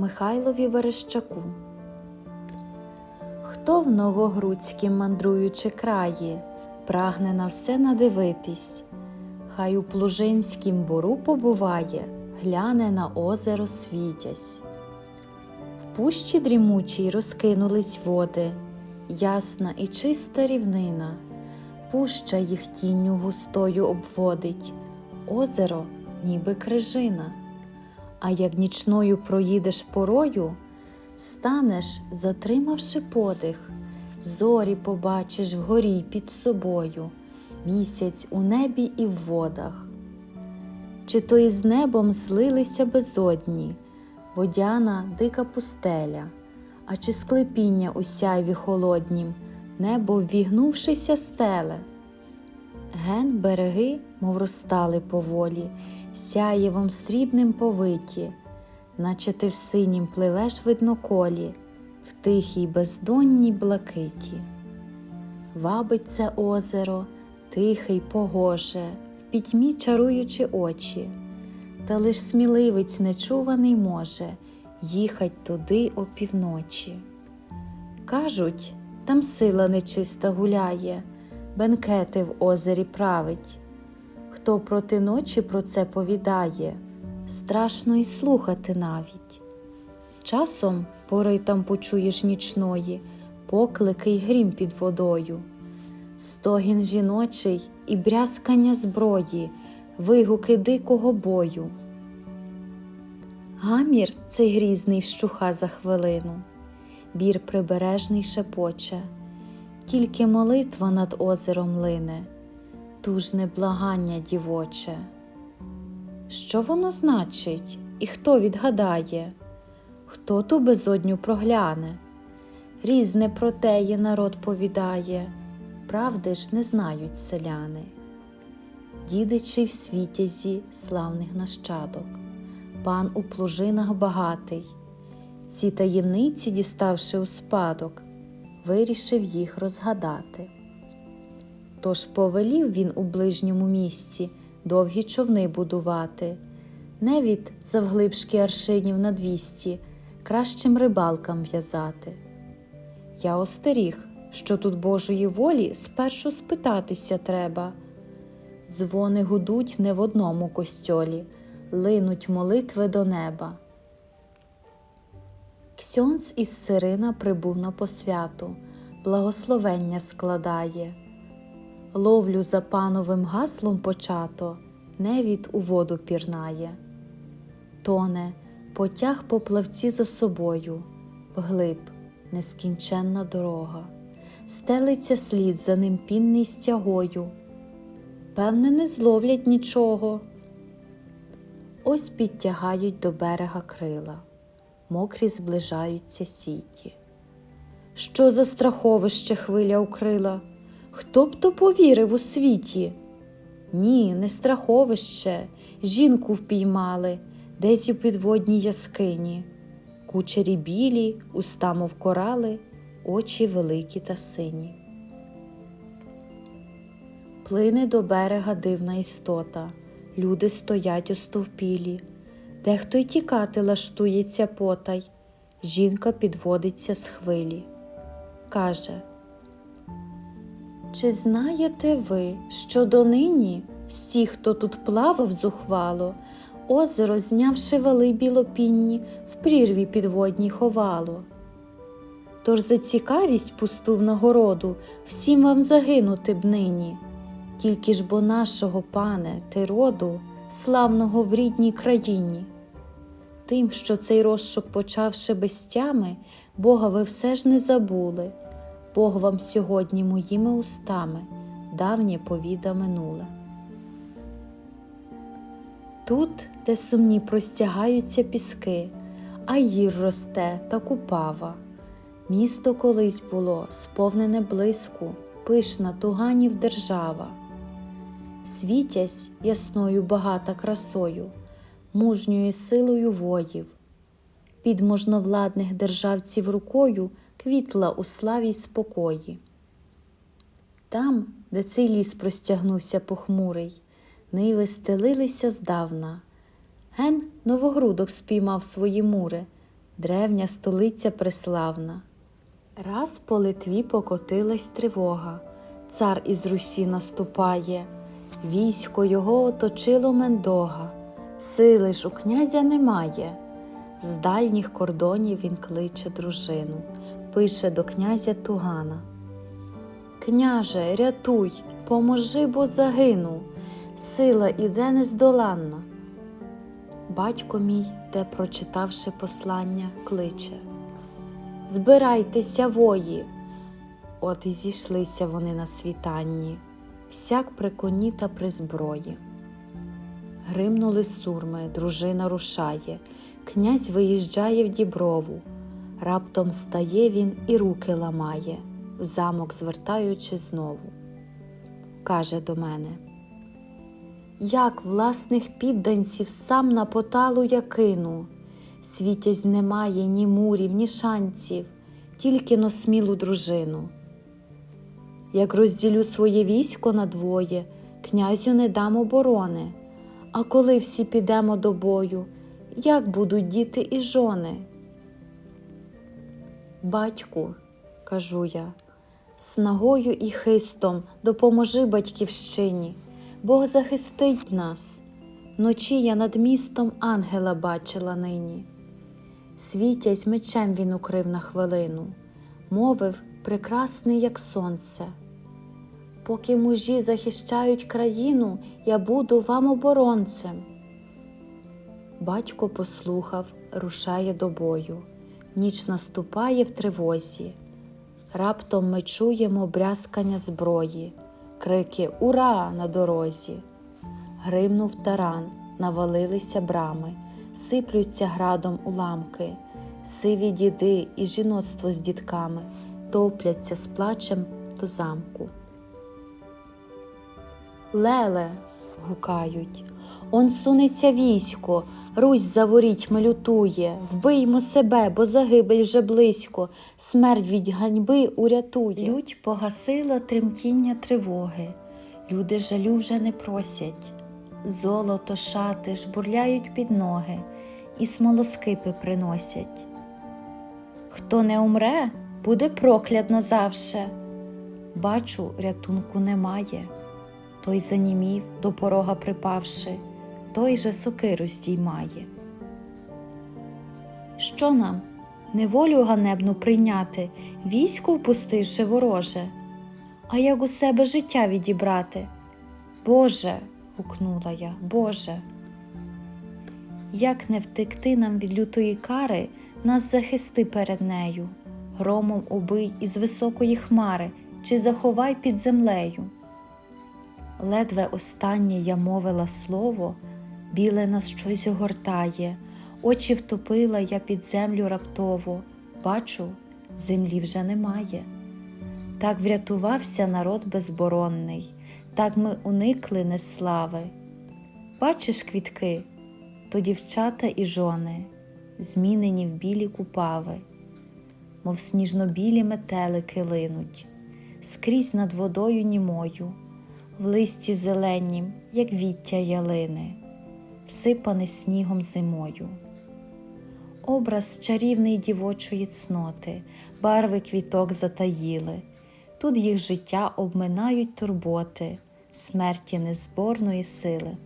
Михайлові Верещаку. Хто в Новогрудськім мандруючи краї, прагне на все надивитись, хай у Плужинськім бору побуває, гляне на озеро світязь. В пущі дрімучій розкинулись води, ясна і чиста рівнина, пуща їх тінню густою обводить, озеро, ніби крижина. А як нічною проїдеш порою, станеш, затримавши подих, зорі побачиш вгорі під собою, місяць у небі і в водах. Чи то із небом злилися безодні, водяна дика пустеля, а чи склепіння у сяйві холоднім, небо ввігнувшися стеле. Ген береги, мов розстали поволі, сяєвом срібним повиті, наче ти в синім пливеш видноколі, в тихій бездонній блакиті. Вабить це озеро, тихе й погоже, в пітьмі чаруючи очі, та лиш сміливець нечуваний може їхать туди опівночі. Кажуть, там сила нечиста гуляє, бенкети в озері править. Хто проти ночі про це повідає, страшно й слухати навіть. Часом пори там почуєш нічної, поклики й грім під водою, стогін жіночий і брязкання зброї, вигуки дикого бою. Гамір цей грізний вщуха за хвилину, бір прибережний шепоче, тільки молитва над озером лине, тужне благання дівоче. Що воно значить, і хто відгадає, хто ту безодню прогляне? Різне про теє народ повідає, правди ж не знають селяни. Дідичі в світязі славних нащадок, пан у плужинах багатий, ці таємниці, діставши у спадок, вирішив їх розгадати. Тож повелів він у ближньому місті довгі човни будувати, не від завглибшки аршинів на двісті, кращим рибалкам в'язати. Я остеріг, що тут Божої волі спершу спитатися треба. Дзвони гудуть не в одному костьолі, линуть молитви до неба. Ксьонц із Цирина прибув на посвяту, благословення складає. Ловлю за пановим гаслом почато, невід у воду пірнає. Тоне, потяг по плавці за собою, вглиб нескінченна дорога, стелиться слід за ним пінний стягою. Певне, не зловлять нічого. Ось підтягають до берега крила, мокрі зближаються сіті. Що за страховище хвиля укрила? Хто б то повірив у світі? Ні, не страховище, жінку впіймали, десь у підводній яскині, кучері білі, уста мов корали, очі великі та сині. Плине до берега дивна істота, люди стоять остовпілі, дехто й тікати лаштується потай, жінка підводиться з хвилі. Каже Чи знаєте ви, що донині всі, хто тут плавав зухвало, озеро, знявши вали білопінні, в прірві підводній ховало? Тож за цікавість пусту в нагороду всім вам загинути б нині. Тільки ж бо нашого, пане, ти роду, славного в рідній країні. Тим, що цей розшук почавши без тями, Бога ви все ж не забули, Бог вам сьогодні моїми устами давнє повіда минуле. Тут, де сумні простягаються піски, а їр росте та купава. Місто колись було сповнене блиску, пишна туганів держава. Світязь ясною багата красою, мужньою силою воїв, під можновладних державців рукою квітла у славі й спокої. Там, де цей ліс простягнувся похмурий, ниви стелилися здавна. Ген новогрудок спіймав свої мури, древня столиця преславна. Раз по Литві покотилась тривога, цар із Русі наступає, військо його оточило Мендога, сили ж у князя немає. З дальніх кордонів він кличе дружину, пише до князя Тугана. Княже, рятуй, поможи, бо загину, сила іде нездоланна. Батько мій, те прочитавши послання, кличе Збирайтеся, вої. От і зійшлися вони на світанні, всяк при коні та при зброї. Гримнули сурми, дружина рушає, князь виїжджає в діброву. Раптом стає він і руки ламає, в замок звертаючи знову. Каже до мене Як власних підданців сам на поталу я кину, світязь немає ні мурів, ні шанців, тільки но смілу дружину. Як розділю своє військо на двоє, князю не дам оборони, а коли всі підемо до бою, як будуть діти і жони? Батьку, кажу я, снагою і хистом допоможи батьківщині, Бог захистить нас. Вночі я над містом ангела бачила нині. Світязь мечем він укрив на хвилину, мовив прекрасний, як сонце. Поки мужі захищають країну, я буду вам оборонцем. Батько послухав, рушає до бою. Ніч наступає в тривозі. Раптом ми чуємо брязкання зброї, крики Ура! на дорозі. Гримнув таран, навалилися брами, сиплються градом уламки, сиві діди і жіноцтво з дітками топляться з плачем до замку. Леле, гукають, он сунеться військо, Русь за ворітьми лютує, вбиймо себе, бо загибель вже близько, смерть від ганьби урятує. Лють погасила тремтіння тривоги, люди жалю вже не просять. Золото, шати жбурляють під ноги і смолоскипи приносять. Хто не умре, буде проклят назавше. Бачу, рятунку немає. Той занімів, до порога припавши, той же сокиру здіймає. Що нам? Неволю ганебну прийняти, військо впустивши вороже, а як у себе життя відібрати? Боже, гукнула я, Боже. Як не втекти нам від лютої кари, нас захисти перед нею, громом убий із високої хмари, чи заховай під землею. Ледве останнє я мовила слово, біле нас щось огортає, очі втопила я під землю раптово, бачу, землі вже немає. Так врятувався народ безборонний, так ми уникли неслави. Бачиш квітки, то дівчата і жони, змінені в білі купави, мов сніжно-білі метелики линуть, скрізь над водою німою. В листі зеленім, як віття ялини, всипане снігом зимою. Образ чарівний дівочої цноти, барви квіток затаїли, тут їх життя обминають турботи, смерті незборної сили.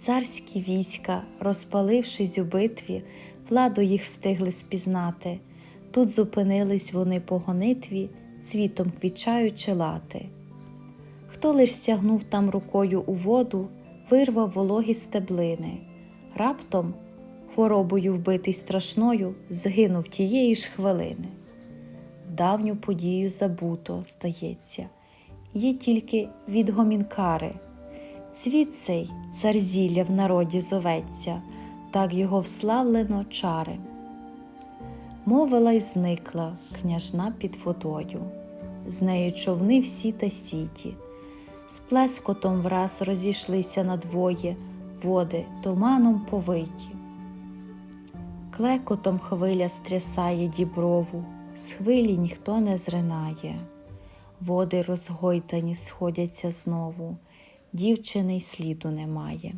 Царські війська, розпалившись у битві, владу їх встигли спізнати. Тут зупинились вони по гонитві, цвітом квічаючи лати. Хто лиш сягнув там рукою у воду, вирвав вологі стеблини. Раптом, хворобою вбитий страшною, згинув тієї ж хвилини. Давню подію забуто, здається, є тільки від гомінкари. Цвіт цей цар зілля в народі зоветься, так його вславлено чари. Мовила й зникла княжна під водою, з нею човни всі та сіті з плескотом враз розійшлися надвоє води туманом повиті. Клекотом хвиля стрясає діброву, з хвилі ніхто не зринає. Води розгойтані сходяться знову, дівчини й сліду немає.